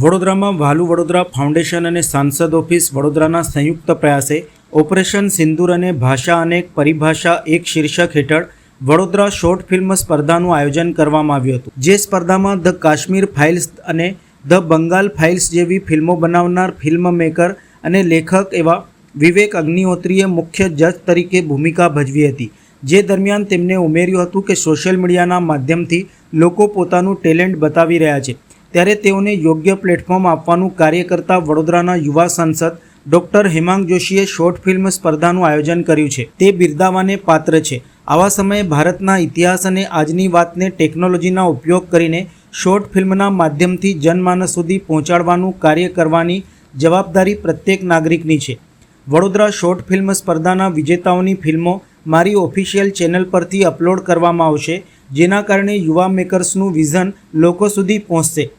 વડોદરામાં વાલુ વડોદરા ફાઉન્ડેશન અને સાંસદ ઓફિસ વડોદરાના સંયુક્ત પ્રયાસે ઓપરેશન સિંદૂર અને ભાષા અનેક પરિભાષા એક શીર્ષક હેઠળ વડોદરા શોર્ટ ફિલ્મ સ્પર્ધાનું આયોજન કરવામાં આવ્યું હતું, જે સ્પર્ધામાં ધ કાશ્મીર ફાઇલ્સ અને ધ બંગાળ ફાઇલ્સ જેવી ફિલ્મો બનાવનાર ફિલ્મ મેકર અને લેખક એવા વિવેક અગ્નિહોત્રીએ મુખ્ય જજ તરીકે ભૂમિકા ભજવી હતી, જે દરમિયાન તેમણે ઉમેર્યું હતું કે સોશિયલ મીડિયાના માધ્યમથી લોકો પોતાનું ટેલેન્ટ બતાવી રહ્યા છે. ત્યારે તેઓને યોગ્ય પ્લેટફોર્મ આપવાનું કાર્ય કરતા વડોદરાના યુવા સાંસદ ડોક્ટર હેમાંગ જોશીએ શોર્ટ ફિલ્મ સ્પર્ધાનું આયોજન કર્યું છે. તે બિરદાવાને પાત્ર છે. આવા સમયે ભારતના ઇતિહાસ અને આજની વાતને ટેકનોલોજીના ઉપયોગ કરીને શોર્ટ ફિલ્મના માધ્યમથી જનમાનસ સુધી પહોંચાડવાનું કાર્ય કરવાની જવાબદારી પ્રત્યેક નાગરિકની છે. વડોદરા શોર્ટ ફિલ્મ સ્પર્ધાના વિજેતાઓની ફિલ્મો મારી ઓફિશિયલ ચેનલ પરથી અપલોડ કરવામાં આવશે, જેના કારણે યુવા મેકર્સનું વિઝન લોકો સુધી પહોંચશે.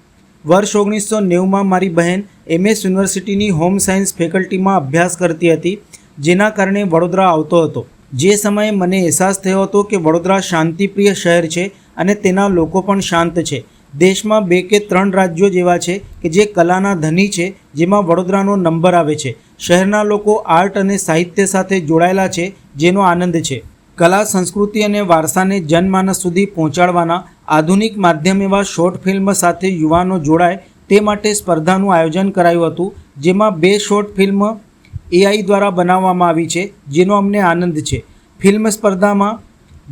વર્ષ ઓગણીસો નેવુંમાં મારી બહેન એમએસ યુનિવર્સિટીની હોમ સાયન્સ ફેકલ્ટીમાં અભ્યાસ કરતી હતી, જેના કારણે વડોદરા આવતો હતો. જે સમયે મને અહેસાસ થયો હતો કે વડોદરા શાંતિપ્રિય શહેર છે અને તેના લોકો પણ શાંત છે. દેશમાં બે કે ત્રણ રાજ્યો જેવા છે કે જે કલાના ધની છે, જેમાં વડોદરાનો નંબર આવે છે. શહેરના લોકો આર્ટ અને સાહિત્ય સાથે જોડાયેલા છે, જેનો આનંદ છે. કલા, સંસ્કૃતિ અને વારસાને જનમાનસ સુધી પહોંચાડવાના આધુનિક માધ્યમ એવા શોર્ટ ફિલ્મ સાથે યુવાનો જોડાય તે માટે સ્પર્ધાનું આયોજન કરાયું હતું, જેમાં બે શોર્ટ ફિલ્મ એઆઈ દ્વારા બનાવવામાં આવી છે, જેનો અમને આનંદ છે. ફિલ્મ સ્પર્ધામાં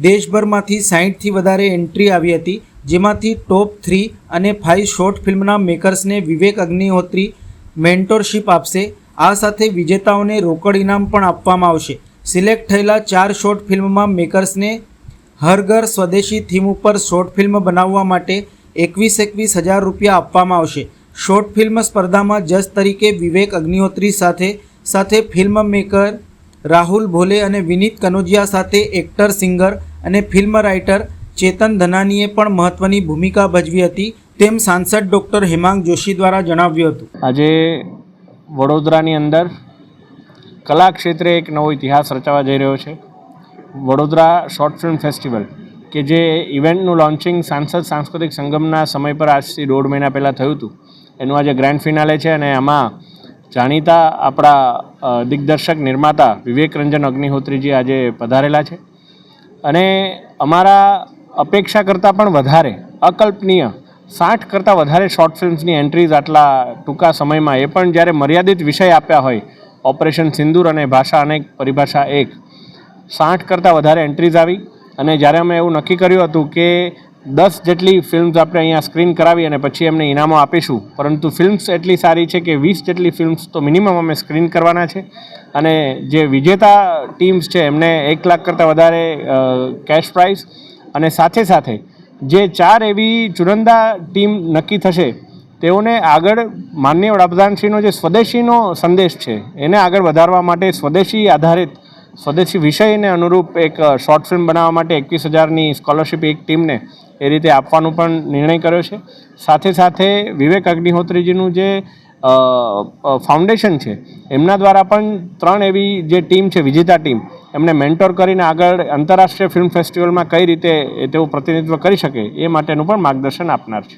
દેશભરમાંથી સાહીઠથી વધારે એન્ટ્રી આવી હતી, જેમાંથી ટોપ થ્રી અને ફાઇવ શોર્ટ ફિલ્મના મેકર્સને વિવેક અગ્નિહોત્રી મેન્ટોરશિપ આપશે. આ સાથે વિજેતાઓને રોકડ ઇનામ પણ આપવામાં આવશે. સિલેક્ટ થયેલા ચાર શોર્ટ ફિલ્મમાં મેકર્સને હર ઘર સ્વદેશી થીમ ઉપર શોર્ટ ફિલ્મ બનાવવા માટે એકવીસ એકવીસ હજાર રૂપિયા આપવામાં આવશે. શોર્ટ ફિલ્મ સ્પર્ધામાં જજ તરીકે વિવેક અગ્નિહોત્રી સાથે સાથે ફિલ્મ મેકર રાહુલ ભોલે અને વિનીત કનોજિયા સાથે એક્ટર, સિંગર અને ફિલ્મ રાઇટર ચેતન ધનાનીએ પણ મહત્ત્વની ભૂમિકા ભજવી હતી તેમ સાંસદ ડૉક્ટર હેમાંગ જોશી દ્વારા જણાવ્યું હતું. આજે વડોદરાની અંદર કલા ક્ષેત્રે એક નવો ઇતિહાસ રચાવા જઈ રહ્યો છે. વડોદરા શોર્ટ ફિલ્મ ફેસ્ટિવલ, કે જે ઇવેન્ટનું લોન્ચિંગ સાંસદ સાંસ્કૃતિક સંગમના સમય પર આજથી દોઢ મહિના પહેલાં થયું હતું. એનું આજે ગ્રાન્ડ ફિનાલે છે અને આમાં જાણીતા આપણા દિગ્દર્શક નિર્માતા વિવેક રંજન અગ્નિહોત્રીજી આજે પધારેલા છે. અને અમારા અપેક્ષા કરતાં પણ વધારે અકલ્પનીય, સાઠ કરતાં વધારે શોર્ટ ફિલ્મ્સની એન્ટ્રીઝ આટલા ટૂંકા સમયમાં, એ પણ જ્યારે મર્યાદિત વિષય આપ્યા હોય, ઓપરેશન સિંદૂર અને ભાષા અનેક, પરિભાષા એક સાઠ કરતાં વધારે એન્ટ્રીઝ આવી. અને જ્યારે અમે એવું નક્કી કર્યું હતું કે દસ જેટલી ફિલ્મ્સ આપણે અહીંયા સ્ક્રીન કરાવી અને પછી એમને ઇનામો આપીશું, પરંતુ ફિલ્મ્સ એટલી સારી છે કે વીસ જેટલી ફિલ્મ્સ તો મિનિમમ અમે સ્ક્રીન કરવાના છે. અને જે વિજેતા ટીમ્સ છે, એમને એક લાખ કરતાં વધારે કેશ પ્રાઇઝ અને સાથે સાથે જે ચાર એવી ચુરંદા ટીમ નક્કી થશે, તેઓને આગળ માનનીય વડાપ્રધાનશ્રીનો જે સ્વદેશીનો સંદેશ છે, એને આગળ વધારવા માટે સ્વદેશી આધારિત સ્વદેશી વિષયને અનુરૂપ એક શોર્ટ ફિલ્મ બનાવવા માટે એકવીસ હજારની સ્કોલરશિપ એક ટીમને એ રીતે આપવાનો પણ નિર્ણય કર્યો છે. સાથે સાથે વિવેક અગ્નિહોત્રીજીનું જે ફાઉન્ડેશન છે, એમના દ્વારા પણ ત્રણ એવી જે ટીમ છે, વિજેતા ટીમ, એમને મેન્ટોર કરીને આગળ આંતરરાષ્ટ્રીય ફિલ્મ ફેસ્ટિવલમાં કઈ રીતે તેઓ પ્રતિનિધિત્વ કરી શકે એ માટેનું પણ માર્ગદર્શન આપનાર છે.